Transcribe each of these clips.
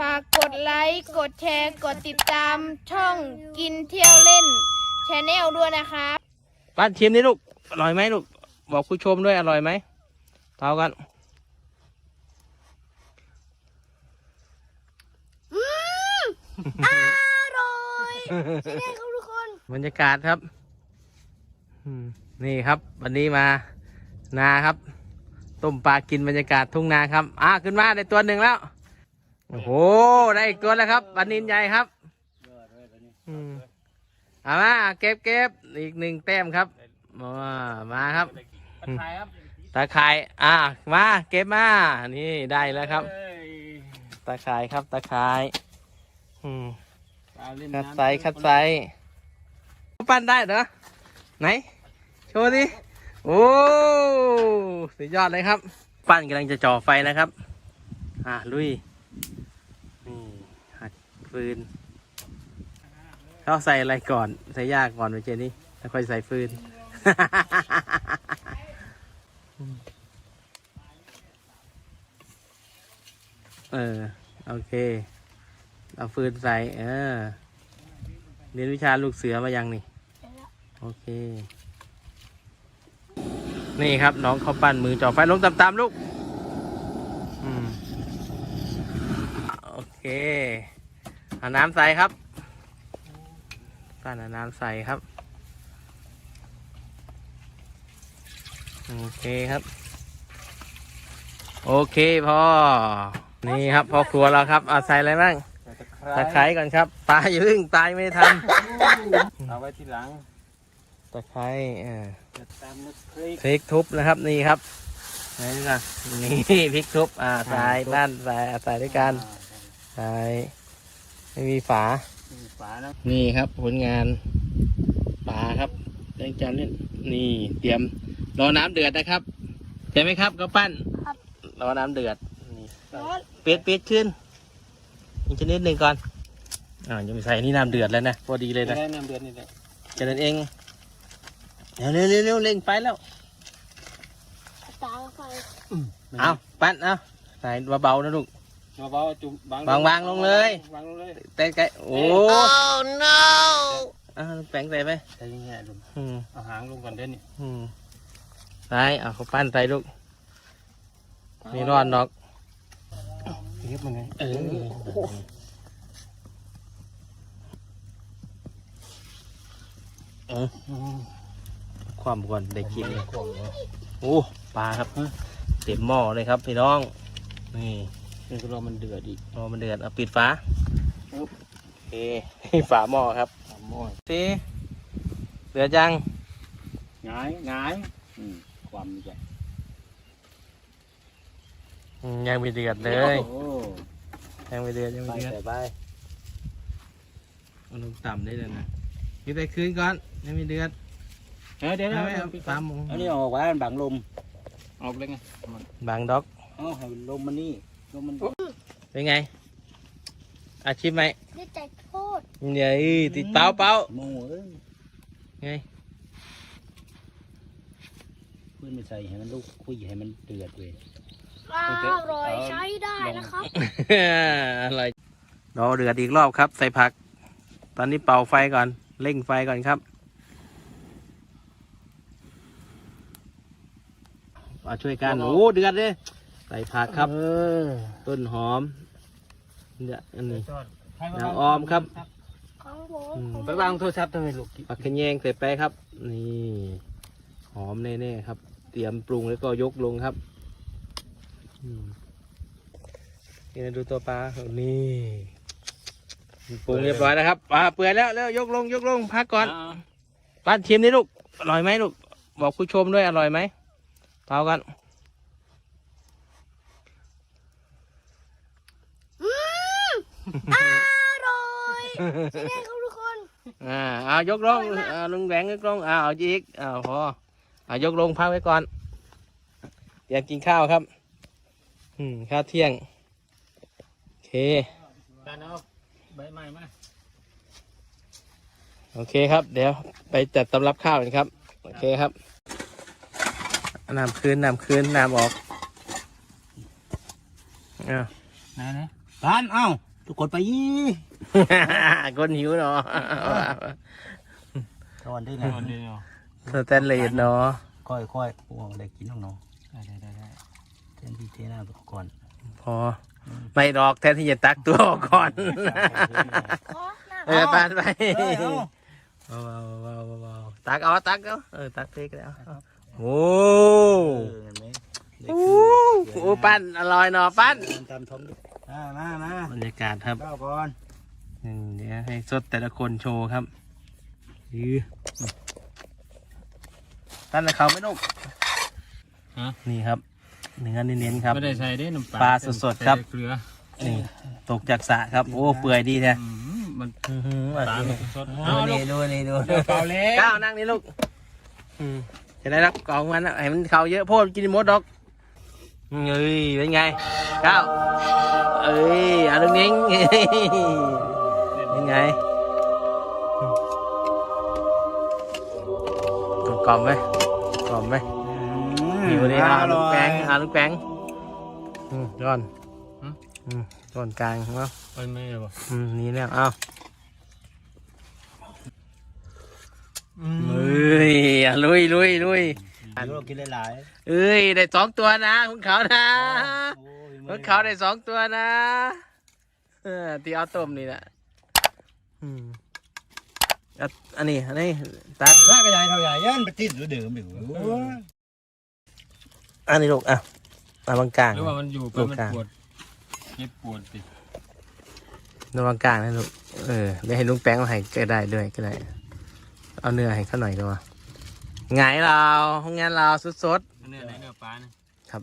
ฝากกดไลค์ กดแชร์ กดติดตามช่องกินเที่ยวเล่นชแนลด้วยนะครับป้านชิมนี่ลูก อร่อยไหมลูก บอกผู้ชมด้วยอร่อยไหมเท่ากันอร่อยใช่ไหมครับทุกคนบรรยากาศครับอืมนี่ครับ วันนี้มานาครับ ต้มปลากินบรรยากาศทุ่งนาครับ อ่าขึ้นมาได้ตัวหนึ่งแล้ว โอ้โห ได้อีกตัวแล้วครับปลานินใหญ่ครับอืมเอามาเก็บเก็บอีกหนึ่งแต้มครับมามาครับถ่ายครับตาข่าย อ่ามา เก็บมา นี่ได้แล้วครับตาข่ายครับ ตาข่าย อืมคัดไซส์คัดไซส์ปั้นได้เหรอ ไหน โชว์ดิโอ้สุดยอดเลยครับ ปั้นกำลังจะจ่อไฟนะครับ อ่าลุยนี่หัด ฟืนเขาใส่อะไรก่อน ใส่ยากก่อนไปเจนี่แล้วค่อยใส่ฟืน เออ โอเค เอาฟืนใส่ เออ เรียนวิชาลูกเสือมายังนี่ โอเค นี่ครับ น้องเขาปั้นมือจ่อไฟลงตามๆลูก อืม โอเค เอาน้ำใส่ครับปั้นเอาน้ำใส่ครับ โอเคครับ โอเคพอนี่ครับพอครัวเราครับเอาใส่อะไรบ้างตะไคร้ก่อนครับปลาอย่าเพึ่งตายไม่ทันเอาไว้ทีหลังตะไคร้เออจะตามนึกพริกพริกทุบนะครับนี่ครับนี่นะนี่ พริกทุบอ่าใส่บ้านใส่ใส่ด้วยกันใส่ ไม่มีฝามีฝานะนี่ครับผลงานปลาครับแดงจันนี่นี่เตรียมรอน้ำเดือดนะครับใช่ไหมครับก็ปั้นครับรอน้ำเดือดนี่ร้อนปิดปิดขึ้นอีกชนิดหนึ่งก่อนอ่ายังไม่ใส่นี่น้ำเดือดแล้วนะพอดีเลยนะได้น้ำเดือดนี่แหละแค่นั้นเองเร็วเร็วเร็วเร็วเร่งไปแล้วตาไฟเอาปั้นเอาใส่เบาๆนะลูกมา เบาจุ่มบางวางวางลงเลย วางลงเลยแต่ไกลโอ้ no อ่าแปลงใส่ไปใส่ยังไงลุงอืมเอาหางลงก่อนเด้อนี่อืมใส่เอาเขาปั้นใส่ลูกนี่ร้อนดอกเรียบมันไงเออเออความก่อนได้กินเลยโอ้ปลาครับ เต็มหม้อเลยครับพี่น้อง นี่ นี่ก็รอมันเดือดอีกรอมันเดือดเอาปิดฝาปึ๊บโอเคฝาหม้อครับสามหม้อสิเดือดจังหงายหงายอืมความใหญ่อืมยังไม่เดือดเลยโอ้ยังไม่เดือดยังไปไม่เดือดใส่ไปเอาลงต่ำได้เลยนะอยู่ไปคืนก่อนยังไม่เดือดเออเดี๋ยวเอาเอาไว้เอาเอาฝาหมูอันนี้ออกไว้มันบังลมออกเลยไงบางดอกเอาให้ลมมันนี่ ลมมันเป็นไง อาชีพไหมได้ใจโทษเดี๋ยวติดเป้าเป้าโม่เอ้ยไงเพื่อนไม่ใส่ให้มันลูกคุยให้มันเดือดเลยอร่อยใช้ได้นะครับอะไรรอเดือดอีกรอบครับ ใส่ผัก ตอนนี้เป่าไฟก่อน เร่งไฟก่อนครับมาช่วยกันโอ้เดือดเลย ใส่ผักครับ เออต้นหอมเนี่ยอันนี้ให้นางออมครับของผมอืมไปวางโทรศัพท์ทำไมลูกผักขะแยงใส่ไปครับ นี่หอมแน่ๆครับ เตรียมปรุงแล้วก็ยกลงครับอืมนี่นะดูตัวปลาครับนี่ปรุงเรียบร้อยแล้วครับปลาเปื่อยแล้วแล้วยกลงยกลงพักก่อนป้านชิมนี่ลูกอร่อยไหมลูกบอกผู้ชมด้วยอร่อยไหมเท่ากัน อร่ อยใช่ไหมครับทุกคนอ่าเอายกลงอ่าลุงแหวงยกลงอ่าเอาอีกอ่าพออ่ายกลงพักไว้ก่อนเตรียมกินข้าวครับ อืมข้าวเที่ยงโอเคการเอาใบไม้มาโอเคครับ เดี๋ยวไปจัดตำรับข้าวกันครับ โอเคครับน้ำคืนน้ำคืนน้ำออกอ่าไหนไหนการเอา ทุกคนไปยี่คนหิวเนาะตอนได้ไงคนเดียวสแตนเลสเนาะค่อยค่อยๆพวกได้กินน้องน้องได้ได้ได้ได้เทนที่เทหน้าตัวก่อน พอ ไม่ดอกแทนที่จะตักตัวออกก่อนเออปานไปเอ้ยเอาเบาเบาเบาเบาตักเอาตักเอาเออตักเทกแล้วเอาโอ้เออเห็นไหมได้โอ้กินโหปั้นอร่อยเนาะปั้นตามท้องดิ มามามาบรรยากาศครับเก้าก่อนอืมเดี๋ยวให้สดแต่ละคนโชว์ครับยือตั้นนะเขาไม่นุ่มฮะนี่ครับเนื้อเน้นๆครับ ไม่ได้ใส่ได้น้ำปลาปลาสดๆครับ ใส่เกลือนี่ตกจากสระครับ โอ้เปื่อยดีแท้อืมมันอื้อหือปลาสดๆเอาเอาลูนี่กดูนี่ดูเดี๋ยวเปล่าเล็กก้าวนั่งนี่ลูกอืมจะได้รับกล่องมันนะให้มันเขาเยอะโพดกินหมดดอกเฮ้ยเป็นไงก้าวเอ้ยอาลุงนิ้งเป็นไงกล่อมๆไหมกล่อมไหมหิวเลยอาลูกแป้งอาลูกแป้งอืมก้อนอืมก้อนกลางเนาะไปไม่ได้บ่อืมนี่แล้วเอาเอ้ยอะลุยลุยลุย อะลูกกินหลายเอ้ยได้สองตัวนะคุณเขานะๆโอ้ยคุณเขาได้สองตัวนะเออที่เอาต้มนี่นะอืมอะอันนี้อันนี้ตัดน่ากระยายเท่าใหญ่ยันไปติดหรือเดิมอยู่อันนี้ลูกอะมาบางกลางหรือว่ามันอยู่ไปลูกมันกลางปวดเจ็บปวดติระวังกลางนะลูกเออไม่ให้ลุงแป้งเอาให้ก็ได้ด้วยก็ได้ เอาเนื้อให้เขาหน่อยก็ว่า ไงเราห้องงานเราสดเนื้อไหนเนื้อปลาเนี่ยๆครับ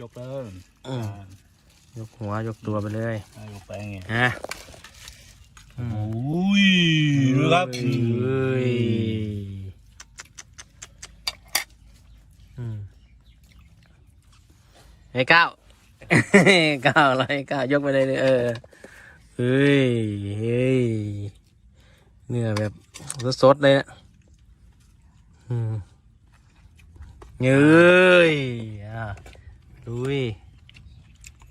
ยกเลยอืมยกหัวยกตัวไปเลยอะยกไปไงฮะโอ้ยดูครับเอ้ยอืมไอ้ก้าวก้าวอะไรก้าวยกไปเลยเลยเออเฮ้ยเฮ้ยเนื้อแบบสดๆเลยนะอืม เย้ยอะดูย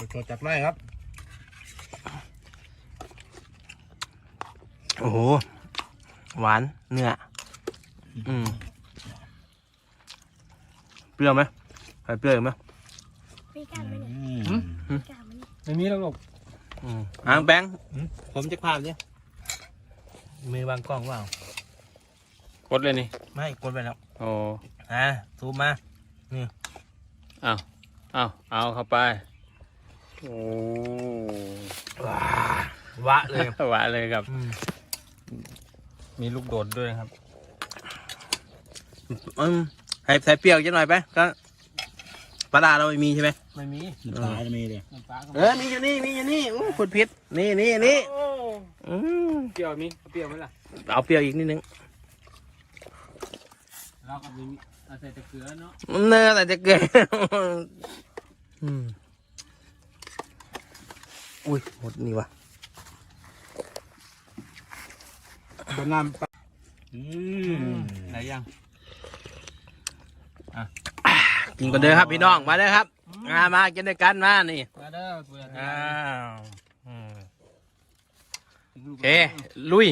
โชว์จับไล่ครับ โอ้โห หวาน เนื้อ อืม เปรี้ยวไหมใส่เปรี้ยวอีกไหมมีการไหมเนี่ยอืมมีการไหมเนี่ยไม่มีแล้วลูกอืมอ่างแบงค์ผมจะภาพเนี่ยมือบางกล้องเปล่า กดเลยนี่ไม่กดไปแล้วโอ้อ่าซูมมาเอาเอาเอาเข้าไปโอ้ว้าวะเลยหวานเลยครับอืมมีลูกโดดด้วยครับอืมให้ใส่เปรี้ยวจะหน่อยไปก็ปลาดาเราไม่มีใช่ไหมไม่มีน้ำปลาจะมีเลยน้ำปลาก็เออมีอยู่นี่มีอยู่นี่อู้ขุดพิษนี่นี่นี่โอ้อืมเปรี้ยวมีเปรี้ยวไหมล่ะเอาเปรี้ยวอีกนิดนึง เราก็มีเอาใส่แต่เกลือเนาะเนื้อแต่จะเกินอืมอุ้ยหมดนี่วะเป็นน้ำปลาอืมไหนยังกินกันเด้อครับพี่น้องมาเด้อครับมามากินด้วยกันมานี่มาเด้อเปลือกอ้าวอืมโอเคลุย